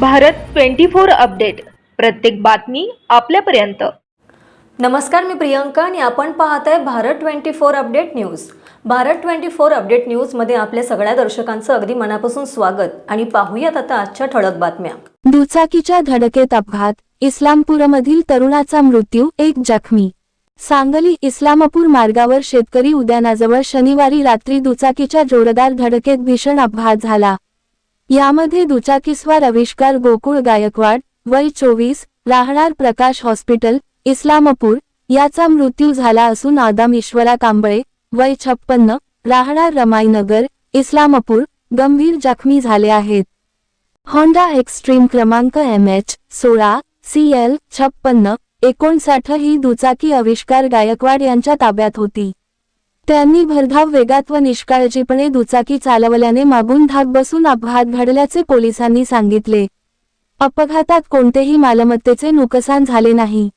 Bharat twenty four update. प्रत्येक बातमी आपल्यापर्यंत. नमस्कार मी प्रियंका आणि आपण पाहत आहे Bharat twenty four update news. Bharat twenty four update न्यूजमध्ये आपल्या सगळ्या दर्शकांचं अगदी मनापासून स्वागत आणि पाहूयात आता आजच्या ठळक बातम्या. दुचाकीच्या धडकेत अपघात इस्लामपूरमधील तरुणाचा मृत्यू एक जखमी. सांगली इस्लामपूर मार्गावर शेतकरी उद्यानाजवळ शनिवारी रात्री दुचाकीच्या जोरदार धडकेत भीषण अपघात झाला. यामध्ये दुचाकीस्वार आविष्कार गोकुळ गायकवाड वय चोवीस राहणार प्रकाश हॉस्पिटल इस्लामपूर याचा मृत्यू झाला असून आदम ईश्वरा कांबळे वय छप्पन्न राहणार रमाईनगर इस्लामपूर गंभीर जखमी झाले आहेत. होंडा एक्स्ट्रीम क्रमांक एम एच सोळा सी एल छप्पन्न एकोणसाठ ही दुचाकी आविष्कार गायकवाड यांच्या ताब्यात होती. त्यांनी भरधाव वेगात व निष्काळजीपणे दुचाकी चालवल्याने मागून धाक बसून अपघात घडल्याचे पोलिसांनी सांगितले. अपघातात कोणतेही मालमत्तेचे नुकसान झाले नाही.